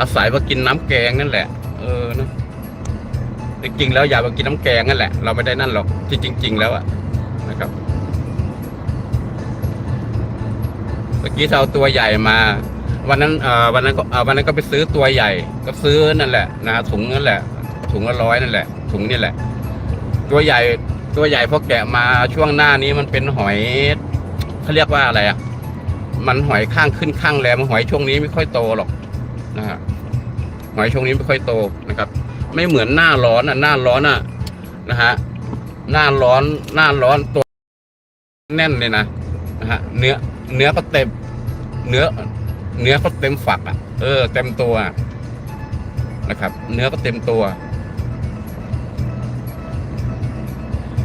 อาศัยมากินน้ำแกงนั่นแหละ เออนะจริงๆแล้วอย่ามากินน้ำแกงนั่นแหละ เราไม่ได้นั่นหรอกที่จริง ๆ แล้วอะนะครับเมื่อกี้เราเอาตัวใหญ่มา วันนั้นเอ่อวันนั้นก็เอ่อวันนั้นก็ไปซื้อตัวใหญ่ ก็ซื้อนั่นแหละนะถุงนั่นแหละ ถุงละร้อยนั่นแหละ ถุงนี่แหละ ตัวใหญ่ตัวใหญ่พอแกะมาช่วงหน้านี้มันเป็นหอยเขาเรียกว่าอะไรอะ มันหอยข้างขึ้นข้างแรมหอยช่วงนี้ไม่ค่อยโตหรอก นะฮะหอยช่วงนี้ไม่ค่อยโตนะครับ ไม่เหมือนหน้าร้อนอะ หน้าร้อนอะนะฮะหน้าร้อนหน้าร้อนตัวแน่นเลยนะนะฮะเนื้อเนื้อก็เต็ม เนื้อ เนื้อก็เต็มฝักอะ เออ เต็มตัวนะครับ เนื้อก็เต็มตัว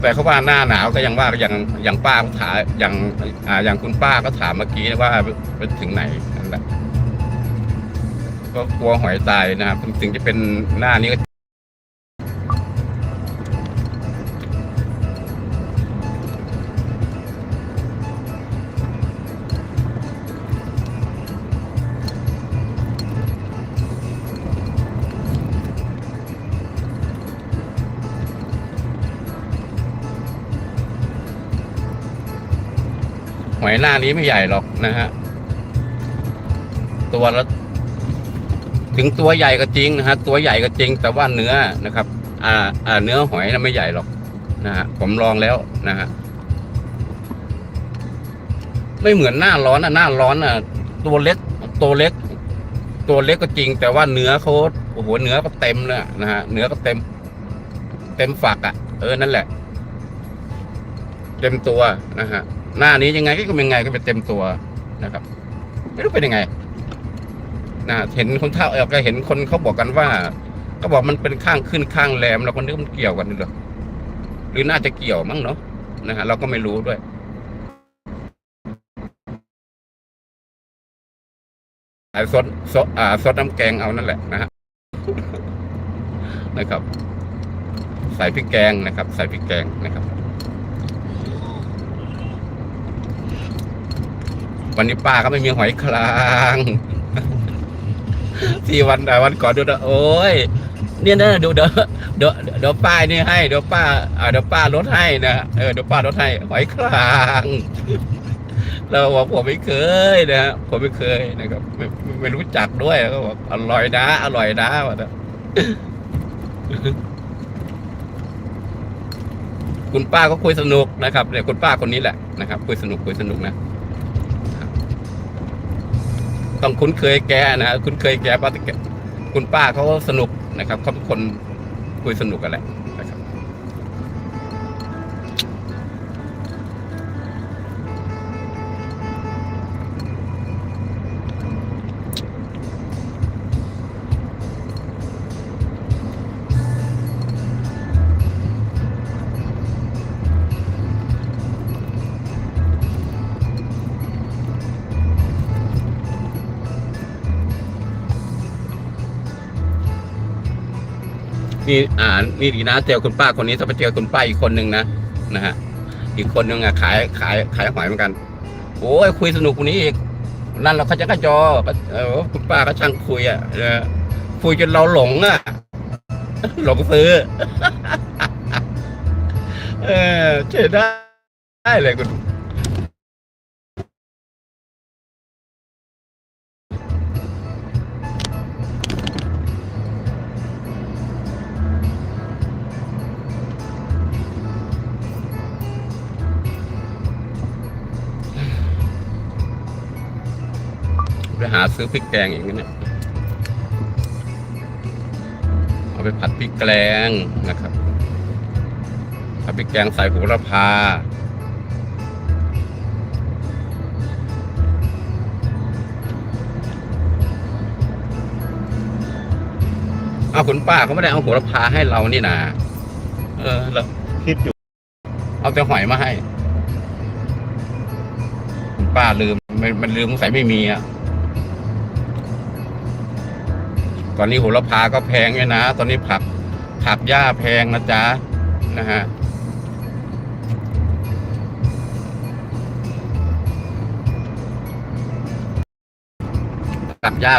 แต่เขาว่าหน้าหนาวก็ยังว่าอย่างอย่างป้าเขาถามอย่างอ่าอย่างคุณป้าก็ถามเมื่อกี้ว่าไปถึงไหนนั่นแหละ ก็กลัวหอยตายนะครับถึงจะเป็นหน้านี้ก็หอยหน้านี้ไม่ใหญ่หรอกนะฮะ ตัวละ ถึงตัวใหญ่ก็จริงนะฮะตัวใหญ่ก็จริง แต่ว่าเนื้อนะครับ อ่าอ่าเนื้อหอยนะไม่ใหญ่หรอกนะฮะผมลองแล้วนะฮะไม่เหมือนหน้าร้อนอะหน้าร้อนอะ ตัวเล็กตัวเล็ก ตัวเล็กก็จริง แต่ว่าเนื้อเขาโอ้โหเนื้อก็เต็มเลยนะฮะเนื้อก็เต็ม เต็มฝักอะ เออนั่นแหละ เต็มตัวนะฮะหน้านี้ยังไงก็เป็นยังไงก็เป็นเต็มตัวนะครับ ไม่รู้เป็นยังไง นะเห็นคนเท่าเออก็เห็นคนเขาบอกกันว่า ก็บอกมันเป็นข้างขึ้นข้างแรมเราก็นึกมันเกี่ยวกันเหรอหรือน่าจะเกี่ยวมั้งเนาะนะฮะเราก็ไม่รู้ด้วยอ่าซดซดอ่าซดน้ำแกงเอานั่นแหละนะฮะนะครับ ใส่พริกแกงนะครับ ใส่พริกแกงนะครับ วันนี้ป้าก็ไม่มีหอยคลาง ที่วันอ่วันก่อนดูนะโอ้ยเนี่ยนะดูเดี๋ยวเดี๋ยวเดี๋ยวป้ายนี่ให้เดี๋ยวป้าอ่าเดี๋ยวป้าลดให้นะเออเดี๋ยวป้าลดให้หอยคลางเราบอกผมไม่เคยนะ ผมไม่เคยนะครับไม่ไม่ไม่รู้จักด้วยก็บอกอร่อยนะอร่อยนะว่าแต่คุณป้าก็คุยสนุกนะครับเนี่ยคุณป้าคนนี้แหละนะครับคุยสนุกคุยสนุกนะ ต้องคุ้นเคยแกนะคุ้นเคยแกป้าคุณป้าเขาสนุกนะครับเขาเป็นคนคุยสนุกกันแหละ นี่อ่านี่ดีนะเจอคุณป้าคนนี้ถ้าไปเจอคุณป้าอีกคนนึงนะนะฮะอีกคนนึงอะขายขายขายหอยเหมือนกันโอ้ยคุยสนุกกว่านี้อีกนั่นเราเขาจะกระจอเออคุณป้าก็ช่างคุยอะเออคุยจนเราหลงอะหลงซื้อ เออใช่ได้ได้เลยคุณ หาซื้อพริกแกงอย่างนี้เนี่ยเอาไปผัดพริกแกงนะครับผัดพริกแกงใส่โหระพา เอาคุณป้าเขาไม่ได้เอาโหระพาให้เรานี่นาเออเราคิดอยู่ เอาแต่หอยมาให้ คุณป้าลืม มันมันลืมสงสัยไม่มีอะ ตอนนี้โหระพาก็แพงเลยนะ ตอนนี้ผักผักหญ้าแพงนะจ๊ะนะฮะผักหญ้า